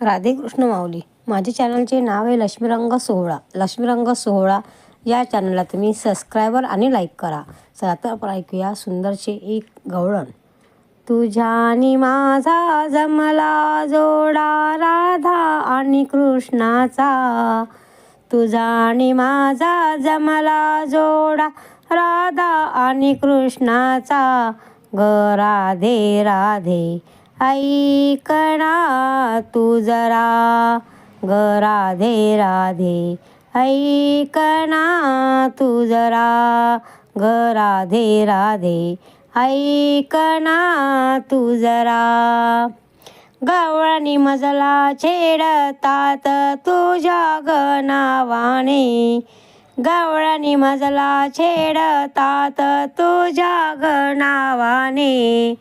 राधे कृष्ण माऊली. माझ्या चॅनलचे नाव आहे लक्ष्मीरंग सोहळा. लक्ष्मीरंग सोहळा या चॅनलला तुम्ही सबस्क्रायबर आणि लाईक करा. चला तर आपण ऐकूया सुंदरचे एक गवळण. तुझ्यानी माझा जमला जोडा राधा आणि कृष्णाचा. तुझानी माझा जमला जोडा राधा आणि कृष्णाचा. ग राधे राधे. ऐकणा तू जरा. ग राधे राधे ऐकणा तू जरा. ग राधे राधे ऐकणा तू जरा. गवळणी मजला छेडतात तुझ्या गणावाने. नावाने गवळणी मजला छेडतात तुझ्या गणावाने. नावाने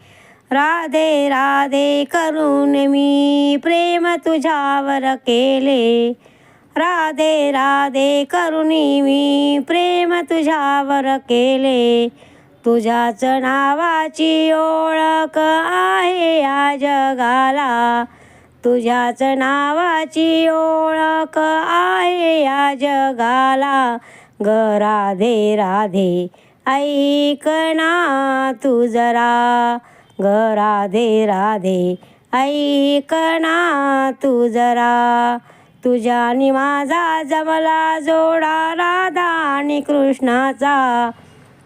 राधे राधे करून मी प्रेम तुझ्यावर केले. राधे राधे करून मी प्रेम तुझ्यावर केले. तुझ्याच नावाची ओळख आहे या जगाला. तुझ्याच नावाची ओळख आहे या जगाला. ग राधे राधे ऐकना तू जरा. ग राधे राधे ऐकना तू जरा. तुझ्यानी माझा जमला जोडा राधा आणि कृष्णाचा.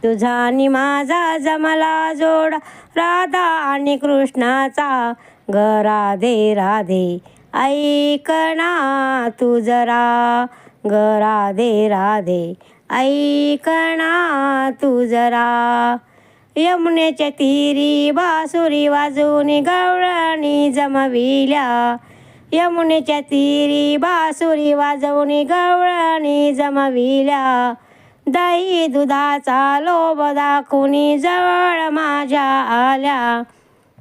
तुझानी माझा जमला जोडा राधा आणि कृष्णाचा. ग राधे राधे ऐकना तू जरा. ग राधे राधे ऐकना तू जरा. यमुनेच्या तिरी बासुरी वाजून गवळणी जमविल्या. यमुनेच्या तिरी बासुरी वाजवून गवळणी जमविल्या. दही दुधाचा लोभ दाखवून जवळ माझ्या आल्या.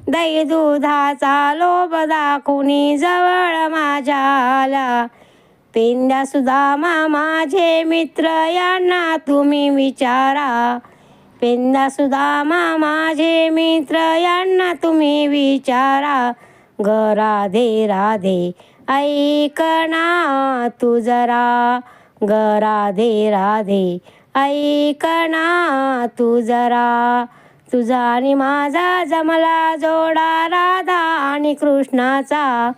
दही दुधाचा लोभ दाखवून जवळ माझ्या आल्या. पिंड्या सुदामा माझे मित्र यांना तुम्ही विचारा. पेंदा सुदामा माझे मित्र यांना तुम्ही विचारा. ग राधे राधे ऐकना तू जरा. ग राधे राधे ऐकना तू जरा. तुझा आणि माझा जमला जोडा राधा आणि कृष्णाचा.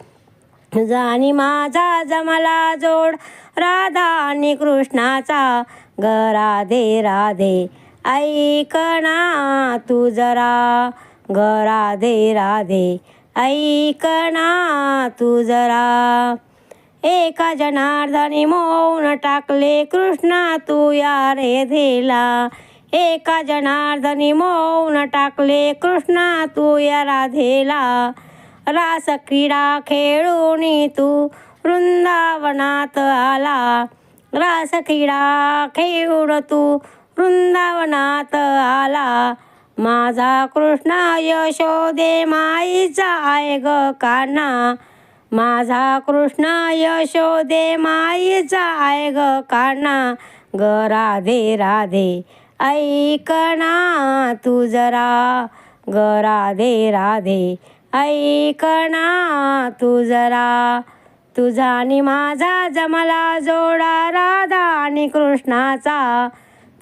तुझा आणि माझा जमला जोड राधा आणि कृष्णाचा. ग राधे राधे ऐकना तू जरा. ग राधे राधे ऐकना तू जरा. एका जनार्दनी मौन टाकले कृष्णा तू या रे धेला. एका जनार्दनी मौन टाकले कृष्णा तू या राधेला रास क्रीडा खेळून तू वृंदावनात आला. रास क्रीडा खेळून तू वृंदावनात आला. माझा कृष्ण यशोदे माईचा आहे ग काना माझा कृष्ण यशोदे माईचा आहे ग काना ग राधे राधे ऐकना तू जरा. ग राधे राधे ऐकना तू जरा. तुझा आणि माझा जमला जोडा राधा आणि कृष्णाचा.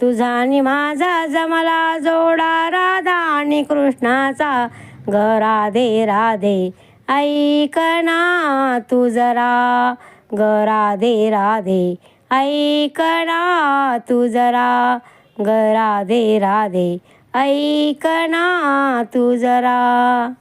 तुझा आणि माझा जमला जोडा राधा आणि कृष्णाचा. ग राधे राधे ऐकना तू जरा. ग राधे राधे ऐकना तू जरा. ग राधे राधे ऐकना तू जरा.